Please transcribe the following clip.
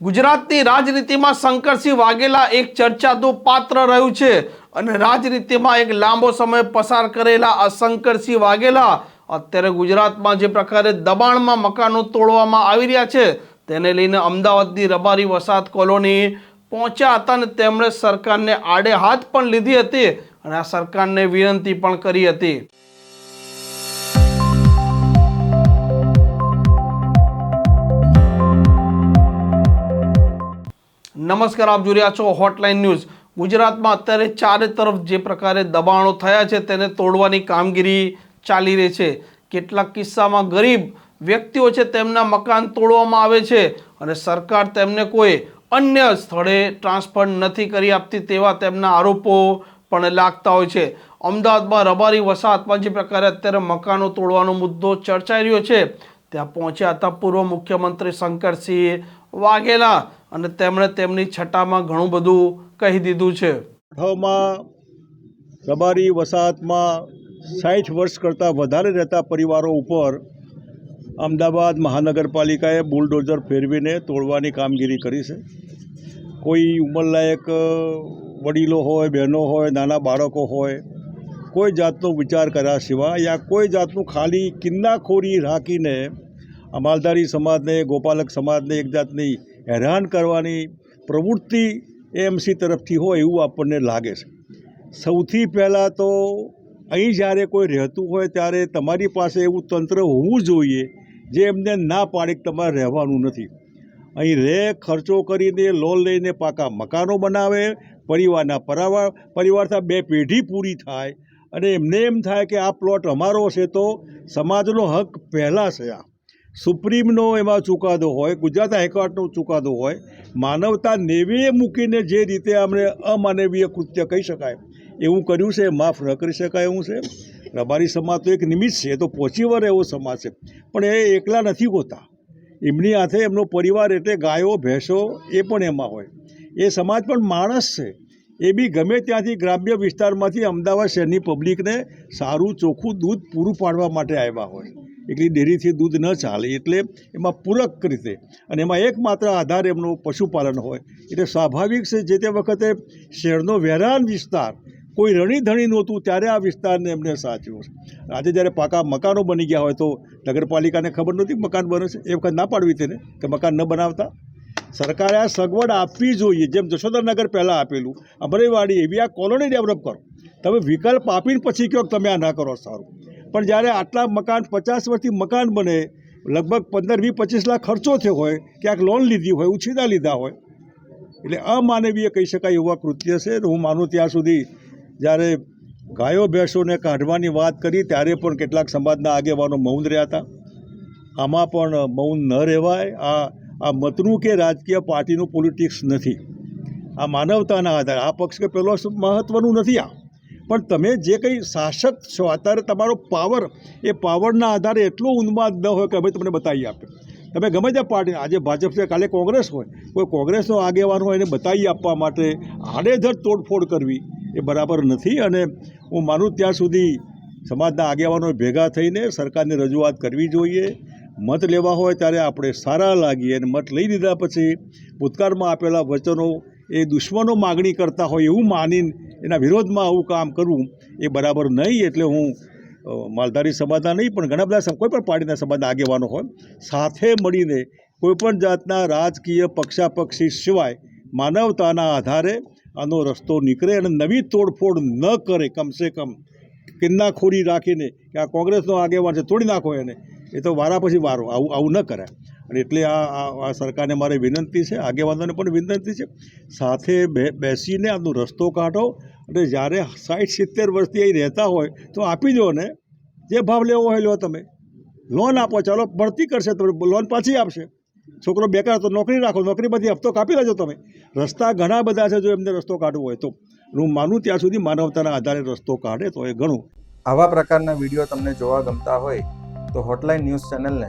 ગુજરાતની રાજનીતિમાં શંકરસિંહ વાઘેલા એક ચર્ચાતું પાત્ર રહ્યું છે અને રાજનીતિમાં એક લાંબો સમય પસાર કરેલા આ શંકરસિંહ વાઘેલા અત્યારે ગુજરાતમાં જે પ્રકારે દબાણમાં મકાનો તોડવામાં આવી રહ્યા છે, તેને લઈને અમદાવાદની રબારી વસાત કોલોની પહોંચ્યા હતા અને તેમણે સરકારને આડે હાથ પણ લીધી હતી અને આ સરકારને વિનંતી પણ કરી હતી. નમસ્કાર, આપ જોઈ રહ્યા છો હોટલાઇન ન્યૂઝ ગુજરાતમાં અત્યારે ચારે તરફ જે પ્રકારે દબાણો થયા છે તેને તોડવાની કામગીરી ચાલી રહી છે. કેટલાક કિસ્સામાં ગરીબ વ્યક્તિઓ છે તેમના મકાન તોડવામાં આવે છે અને સરકાર તેમને કોઈ અન્ય સ્થળે ટ્રાન્સફર નથી કરી આપતી તેવા તેમના આરોપો પણ લાગતા હોય છે. અમદાવાદમાં રબારી વસાહતમાં જે પ્રકારે અત્યારે મકાનો તોડવાનો મુદ્દો ચર્ચાઈ રહ્યો છે, ત્યાં પહોંચ્યા હતા પૂર્વ મુખ્યમંત્રી શંકરસિંહ વાઘેલા અને તેમણે તેમની છટામાં ઘણું બધું કહી દીધું છે. અઠાવમાં રબારી વસાહતમાં સાઠ વર્ષ કરતાં વધારે રહેતા પરિવારો ઉપર અમદાવાદ મહાનગરપાલિકાએ બુલડોઝર ફેરવીને તોડવાની કામગીરી કરી છે. કોઈ ઉંમરલાયક વડીલો હોય, બહેનો હોય, નાના બાળકો હોય, કોઈ જાતનો વિચાર કર્યા સિવાય યા કોઈ જાતનું ખાલી કિન્નાખોરી રાખીને અમાલધારી સમાજને, ગોપાલક સમાજને એક જાતની હેરાન કરવાની પ્રવૃત્તિ એમસી તરફથી હોય એવું આપણને લાગે છે. સૌથી પહેલાં તો અહીં જ્યારે કોઈ રહેતું હોય ત્યારે તમારી પાસે એવું તંત્ર હોવું જોઈએ જે એમને ના પાડે તમારે રહેવાનું નથી. અહીં રહે ખર્ચો કરીને લોન લઈને પાકા મકાનો બનાવે, પરિવારના પરાવાર પરિવાર બે પેઢી પૂરી થાય અને એમને એમ થાય કે આ પ્લોટ અમારો છે તો સમાજનો હક પહેલાં છે આ. સુપ્રીમનો એમાં ચુકાદો હોય, ગુજરાત હાઈકોર્ટનો ચુકાદો હોય, માનવતા નેવીએ મૂકીને જે રીતે આમણે અમાનવીય કૃત્ય કહી શકાય, એવું કર્યું છે, માફ ન કરી શકાય એવું છે. રબારી સમાજ તો એક નિમિત્ત છે તો પહોંચી વળે એવો સમાજ છે. પણ એ એકલા નથી હોતા. એમની હાથે એમનો પરિવાર એટલે ગાયો, ભેંસો, એ પણ એમાં હોય. એ સમાજ પણ માણસ છે. એ બી ગમે ત્યાંથી ગ્રામ્ય વિસ્તારમાંથી અમદાવાદ શહેરની પબ્લિકને સારું ચોખ્ખું દૂધ પૂરું પાડવા માટે આવ્યા હોય. એટલી ડેરીથી દૂધ ન ચાલે, એટલે એમાં પૂરક રીતે અને એમાં એકમાત્ર આધાર એમનો પશુપાલન હોય. એટલે સ્વાભાવિક છે, જે તે વખતે શહેરનો વેરાન વિસ્તાર, કોઈ રણીધણી નહોતું, ત્યારે આ વિસ્તારને એમને સાચવ્યો છે. આજે જ્યારે પાકા મકાનો બની ગયા હોય તો નગરપાલિકાને ખબર નહોતી મકાન બને છે? એ વખત ના પાડવી તેને કે મકાન ન બનાવતા? સરકારે આ સગવડ આપવી જોઈએ. જેમ જશોદરનગર પહેલાં આપેલું અમરેવાડી એવી આ કોલોની ડેવલપ કરો. તમે વિકલ્પ આપીને પછી કહો તમે આ ના કરો, સારું. પણ જ્યારે આટલા મકાન, પચાસ વર્ષથી મકાન બને, લગભગ પંદર વીસ પચીસ લાખ ખર્ચો થયો હોય, ક્યાંક લોન લીધી હોય, ઉછીના લીધા હોય. એટલે અમાનવીય કહી શકાય એવા કૃત્ય છે. હું માનું ત્યાં સુધી જ્યારે ગાયો ભેંસોને કાઢવાની વાત કરી, ત્યારે પણ કેટલાક સમાજના આગેવાનો મૌન રહ્યા હતા. આમાં પણ મૌન ન રહેવાય. આ આ મતનું કે રાજકીય પાર્ટીનું પોલિટિક્સ નથી. આ માનવતાના આધારે. આ પક્ષ કે પેલો મહત્ત્વનું નથી આ. પણ તમે જે કંઈ શાસક છો, અત્યારે તમારો પાવર એ પાવરના આધારે એટલો ઉન્માદ ન હોય કે અમે તમને બતાવી આપીએ. તમે ગમે તે પાર્ટી, આજે ભાજપ છે, કાલે કોંગ્રેસ હોય, કોઈ કોંગ્રેસનો આગેવાન હોય એને બતાવી આપવા માટે આડેધડ તોડફોડ કરવી એ બરાબર નથી અને હું માનું ત્યાં સુધી સમાજના આગેવાનો ભેગા થઈને સરકારને રજૂઆત કરવી જોઈએ. મત લેવા હોય ત્યારે આપણે સારા લાગીએ અને મત લઈ લીધા પછી ભૂતકાળમાં આપેલા વચનો એ દુશ્મનો માગણી કરતા હોય એવું માનીને એના વિરોધમાં આવું કામ કરવું એ બરાબર નહીં એટલે હું માલધારી સમાજના નહીં, પણ ઘણા બધા કોઈ પણ પાર્ટીના સમાજના આગેવાનો હોય, સાથે મળીને કોઈપણ જાતના રાજકીય પક્ષાપક્ષી સિવાય માનવતાના આધારે આનો રસ્તો નીકળે અને નવી તોડફોડ ન કરે કમસે કમ કિન્નાખોરી રાખીને કે આ કોંગ્રેસનો આગેવાન છે, તોડી નાખો એને. એ તો વારા પછી વારો, આવું આવું ન કરાય. અને એટલે આ આ સરકારને મારે વિનંતી છે, આગેવાનોને પણ વિનંતી છે, સાથે બેસીને આનો રસ્તો કાઢો અને જ્યારે સાઠ સિત્તેર વર્ષથી અહીં રહેતા હોય તો આપી દો ને. જે ભાવ લેવો હોય લો તમે. લોન આપો, ચાલો, ભરતી કરશે તમે, લોન પાછી આપશે. છોકરો બેકાર તો નોકરી રાખો નોકરીમાંથી હપ્તો કાપી લેજો તમે. રસ્તા ઘણા બધા છે જો એમને રસ્તો કાઢવો હોય તો. હું માનું ત્યાં સુધી માનવતાના આધારે રસ્તો કાઢે તો એ ઘણું. આવા પ્રકારના વીડિયો તમને જોવા ગમતા હોય તો હોટલાઇન ન્યૂઝ ચેનલને